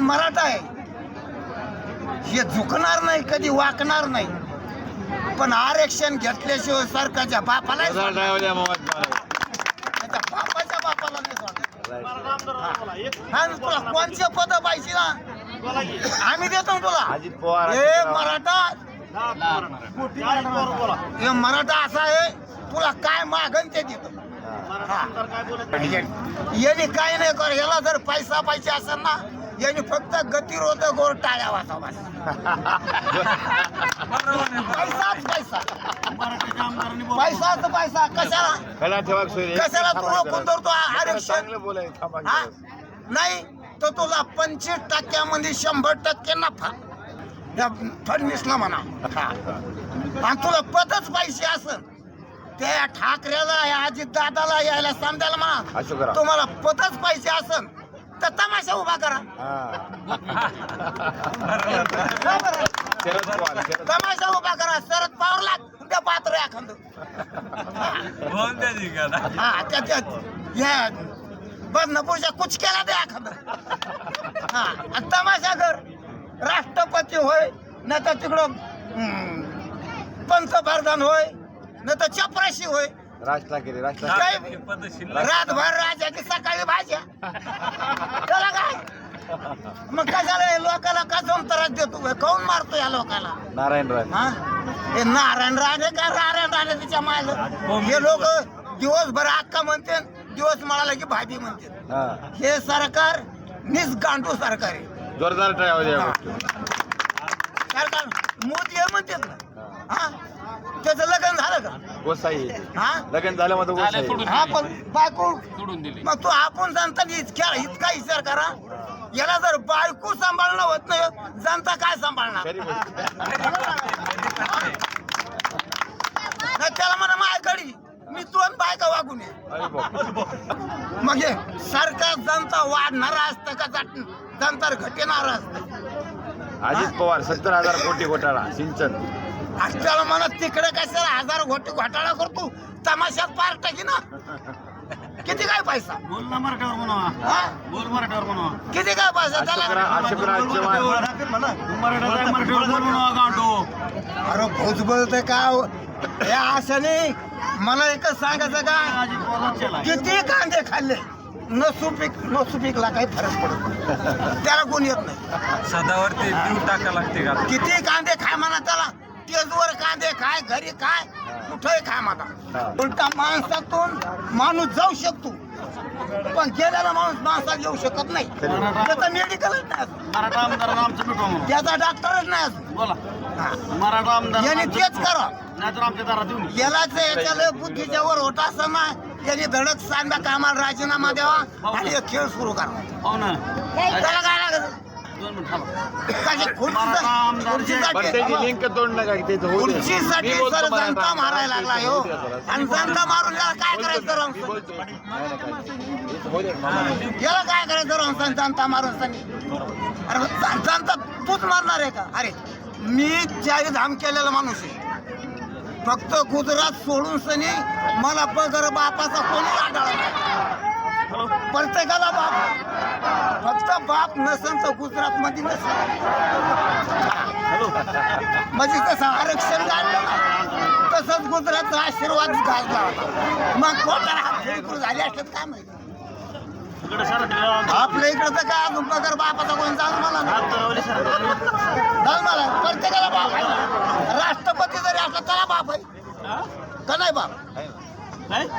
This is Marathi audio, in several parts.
मराठा आहे. हे झुकणार नाही कधी वाकणार नाही. पण आरक्षण घेतल्याशिवाय सरकारच्या बापाला बापाच्या बापाला नाही तुला कोणचे पद पाहिजे ना? आम्ही देतो तुला. हे मराठा. हे मराठा. असा आहे तुला काय मागन ते देतो. याने काय नाही कर याला जर पैसा पाहिजे असेल ना याने फक्त गतिरोधक गोर टाळ्या वाचा बस. पैसाच पैसा. पैसाच पैसा. कशाला? कला ठेवा सोयरे. कशाला तू रोखून. धरतो आरक्षण? चांगलं बोलाय थांबा हा. नाही तर तुला पंचवीस टक्क्यामध्ये शंभर टक्के नफा. या फडणवीसला म्हणा. हा. आणि तुला पदच पाहिजे असन. त्या ठाकरेला या अजित दादाला यायला समजायला असं म्हणा करा. तुम्हाला पदच पाहिजे असन. तर तमाशा उभा करा. हा. का बरं? शरद पवार शरद तमाशा उभा करा शरद पवारला द्या पात्र एखादं हा त्याच्यात या बदनापूरच्या कुचक्याला द्या एखादं हा आणि तमाशा कर. राष्ट्रपती होय न तर तिकडं हम्म, पंतप्रधान होय न तर चपराशी होय. राज ठाकरे राज ठाकरे रातभर राजाची सकाळी भाज्या. मग कशाला हे लोकाला कसं त्रास देतो काऊन मारतो या लोकाला? नारायण राज हा? हे नारायण राणे का नारायण राणे तिच्या माग? हे लोक दिवसभर अक्का म्हणते दिवस मळाला की भाजी म्हणते. हा. हे सरकार निसगांडू सरकार आहे. जोरदार हा. सरकार मोदी हे म्हणतात ना. हा? त्याचं लग्न झालं का? गोसाई हा? लग्न झालं गोसाई हा पण बायको सोडून दिली. मग तू आपण जनता इतक्या इतका विचार करा. याला जर बायको सांभाळणं होत नाही जनता काय सांभाळणार? खरी गोष्ट नाही त्याला म्हणा माझ्याकडे मी दोन बायका वागून ये. अरे बाप. मग हे सरकार जनता वाढणार असतं का? जट- जनता घटेणार असतं? अजित पवार सत्तर हजार कोटी घोटाळा सिंचन. आज त्याला म्हणा तिकडे कशाला हजार घोटे घोटाळा करतो? तमाशात पार टाकी ना. किती काय पैसा? बोल ना मराठीवर म्हणा. हा? बोल मराठीवर म्हणा. किती काय पैसा? त्याला मराठीवर बोल गांडो. अरे भोज बोलतोय का या आशाने मला एकच सांगायचं का? किती कांदे खाल्ले? न सुपीक न सुपीकला काही फरक पडत. त्याला कोण येत नाही. सदावरती देऊ टाका लागते का? किती कांदे खाय म्हणा त्याला? तेजवर कांदे खाय घरी खाय कुठेही म्हणा हा. उलटा माणसातून माणूस जाऊ शकतो. पण गेलेला माणूस माणसात येऊ शकत नाही. त्याचा मेडिकलच नाही आमचं त्याचा डॉक्टरच नाही अजून. बोला. मराठा आमदार यांनी तेच करा. नाहीतर आमच्या दारात येऊन ये. यालाच याच्याला बुद्धीच्या वर होता असं ना यांनी धडक सांगा कामाला राजीनामा द्यावा आणि हे खेळ सुरू करा. हो ना. त्याला काय लागत थांबा. लिंक तोड नका. खुर्चीसाठी सर जनता. मारायला लागला हो. आणि जनता मारून काय करायचं. याला काय जनता मारून अरे जन- जनता तूच मारणार आहे का? अरे मी चारी धाम केलेला माणूस आहे. फक्त गुजरात सोडून सनी मला पगार बापाचा कोणी आढळला नाही. प्रत्येकाला बाप फक्त बाप नसेल तर गुजरात मध्ये नसेल म्हणजे तसं आरक्षण काढलं तसंच गुजरातचा आशीर्वाद होता. मग कोणाला हात फेकून झाले असतात काय माहिती? आपल्या इकडं तर काय अजून पगार बापाचा कोण जाण मला. जाण मला. प्रत्येकाला बाप आहे. राष्ट्रपती जरी असला त्याला बाप आहे. का नाही बाप?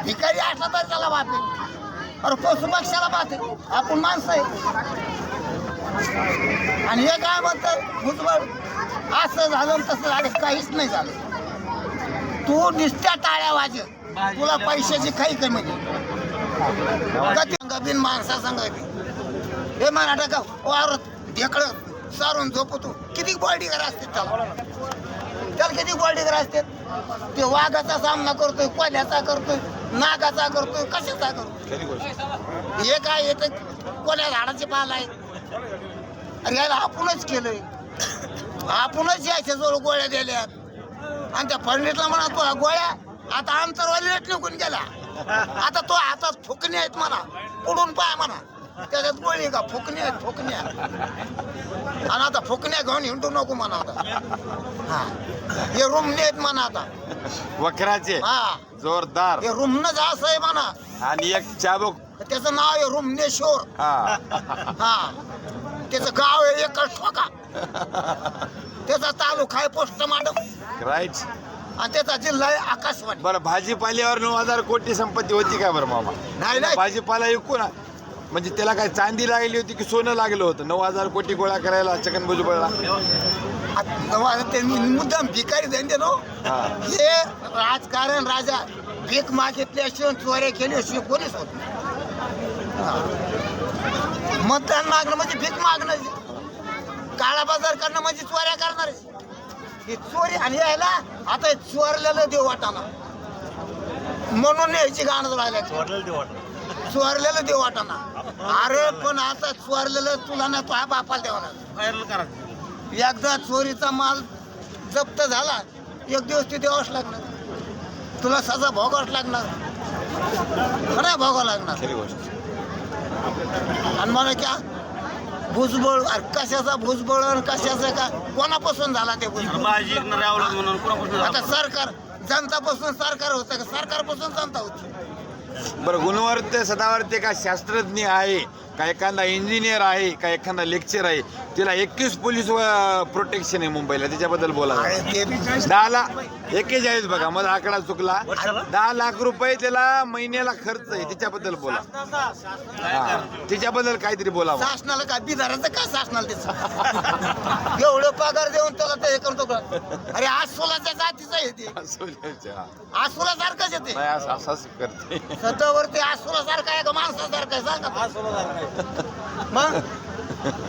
भिकारी असला तरी त्याला बाप आहे. अरे पशु पक्षाला पाहते. आपण माणसं आहे. आणि हे काय म्हणतात भुजबळ असं झालं तसं झालं काहीच नाही झालं. तू निसत्या टाळ्या वाजे. तुला पैशाची काही कमी नाही. बिन माणसा सांगायची हे मराठा का वावरत ढेकळं सारून झोपतो. किती बॉडीगार असते त्याला? त्याला किती बॉडीगार असते? ते वाघाचा सामना करतोय कोल्याचा करतोय. नागाचा करतोय कशाचा गोष्ट. हे काय येतं कोण्या झाडाचे पाल आहे अरे याला आपणच केलंय. आपणच याच्या जवळ गोळ्या दिल्यात. आणि त्या फडणीसला म्हणा तो गोळ्या आता अंतरवाली निघून गेला. आता तो हातात फुकणे आहेत म्हणा. पुढून पाय म्हणा. त्याच्यात गोळी का? फुकण्या आहेत, फुकण्या आणि आता फुकण्या घेऊन हिंडू नको म्हणा आता हा. हे रुमणे आहेत म्हणा आता वखराचे. हा. जोरदार. हे रुमनच असं आहे म्हणा. आणि एक चाबूक. त्याचं नाव आहे रुमनेश्वर हा. हा. त्याचं गाव आहे एकच ठोका. त्याचा तालुका आहे पोस्टमार्टम. राईट. आणि त्याचा जिल्हा आहे आकाशवाणी. बरं भाजीपाल्यावर नऊ हजार कोटी संपत्ती होती का बरं मामा? नाही नाही. भाजीपाला ऐकू ना. म्हणजे त्याला काय चांदी लागली होती की सोनं लागलं होतं? नऊ हजार कोटी गोळा करायला चकन भुजबळला. आता ते मुद्दाम भिकारी धंदे नो हा. हे. राजकारण राजा भीक मागितल्याशिवाय चोऱ्या केल्याशिवाय कोणीच होत नाही. हा. मतदान मागणं म्हणजे भीक मागणं. काळा बाजार करणं म्हणजे चोऱ्या करणार. ही चोरी आणि यायला आता चोरलेलं देव वाटाना म्हणून यायची गाणं राहिल्या चोरलेलं देव वाटाना अरे पण आता चोरलेलं तुला ना तो बापाला देवा व्हायरल करा. एकदा चोरीचा माल जप्त झाला एक दिवस ते द्यावाच लागणार. तुला सजा भोगावच लागणार. खरं भोगावं लागणार. खरी गोष्ट. आणि मला क्या? भुजबळ अरे कशाचा भुजबळ आणि कशाचा का? कोणापासून झाला ते भुजबळ? भाजी विकणारे आवडत म्हणून कुणापासून आता सरकार जनतापासून सरकार होतं का? सरकारपासून जनता होती. बरं गुणवर्त सदावर्ते का शास्त्रज्ञ आहे. का एखादा इंजिनियर आहे का एखादा लेक्चर आहे तिला एकवीस पोलीस प्रोटेक्शन आहे मुंबईला त्याच्याबद्दल बोला दहा लाख एकेचाळीस बघा माझा आकडा चुकला. दहा लाख रुपये त्याला महिन्याला खर्च आहे त्याच्याबद्दल बोला. हा त्याच्याबद्दल काहीतरी बोला. शासनाला काय बिधाराचं काय शासनाला त्याचं एवढं पगार देऊन त्याला ते हे करतो का? अरे आसोलाच्या जातीचं आहे ते. आसोला सारखंच येते नाही असं असंच करते. आसोला सारखं आहे का माणसासारखं आहे? सांगा. मग?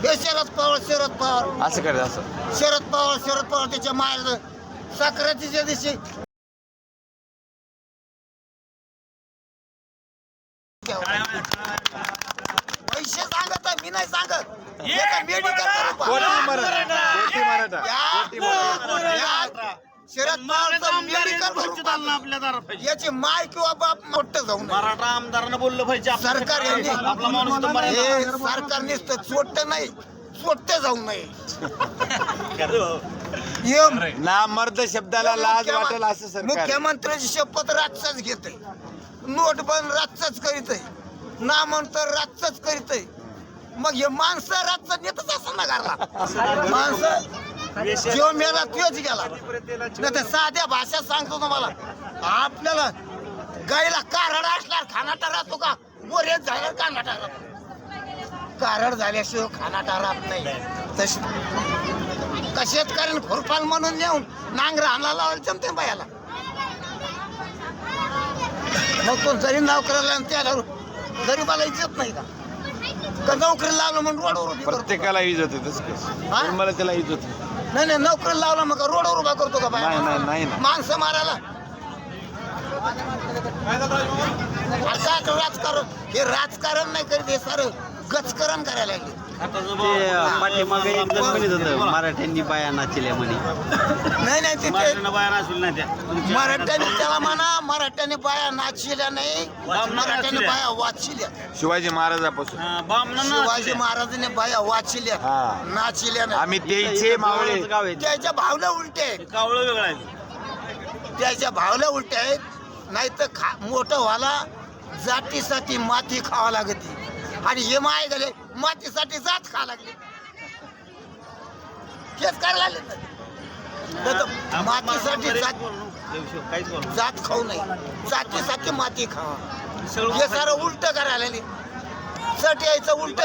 हे शरद पवार शरद पवार. असं करते असं. शरद पवार शरद पवार त्याच्या मायाचं साखरातीच्या दिवशी. पैसे सांगत आहे, मी नाही सांगत. मेडिकल कोटी मराठा! कोटी मराठा? कोटी मराठा? या. शरद पवारचं मेडिकल भरून चालणं आपल्या दारात पाहिजे याची माय किंवा बाप मोठं जाऊ नये मराठा आमदारानं बोललं पाहिजे. आपल्या सरकार यांनी आपला माणूस तर मराठा. हे सरकार नुसतं चोट्ट नाही चोट्ट जाऊ नये हे ना मर्द शब्दाला लाज वाटेल असं सरकार. मुख्यमंत्र्याची शपथ रातचाच घेत नोट बंद रातचाच करीत आहे. ना म्हणतर रातचाच करीत आहे. मग हे माणसं रातचं नेतच असं ना घरला. माणसं जो मेला तोच गेला. नाही तर साध्या भाषेत सांगतो तुम्हाला. आपल्याला गाईला कारड असल्यावर खानाटा राहतो का? मोरेत झाल्यावर कानाटा राहतो कारड झाल्याशिवाय खानाटा राहत नाही. तशी का शेतकऱ्याने खुरपाल म्हणून नेऊन नांगर आणला लावायला जमते बायाला? मग तो जरी आणि त्याला गरीबाला इज्जत नाही का? नोकरी लावलं म्हणून रोडवर? प्रत्येकाला इज्जत आहे तसं हा? मला त्याला इज्जत आहे. नाही नाही नोकरी लावला मग रोडवर उभा करतो का बाया? नाही नाही नाही ना माणसं मारायला. राजकारण हे राजकारण नाही करीत हे सारं. गचकरण करायला लागले. ते म्हणत होतं मराठ्यांनी बाया नाचल्या म्हणे. नाही नाही तिथे मराठ्यांना त्याला म्हणा मराठ्याने बाया नाचल्या नाही वाचल्या मराठ्याने नाचल्या. बाया वाचल्या. शिवाजी महाराजापासून. हा, शिवाजी. महाराजांनी बाया वाचल्या हा. नाचल्या नाही. आम्ही तेचे मावळे. जवळच गाव आहे. त्याच्या भावल्या उलटे आहेत. हे कावळं वेगळं आहे. त्याच्या भावल्या उलट्या आहेत. नाही तर खा मोठं व्हायला जातीसाठी माती खावा लागते. आणि हे माय गेले मातीसाठी जात खा लागले हेच करायला लागले. नाही मातीसाठी जात. जात खाऊ नये जातीसाठी माती खावा हे सारं उलट करायला. चट यायचं उलट.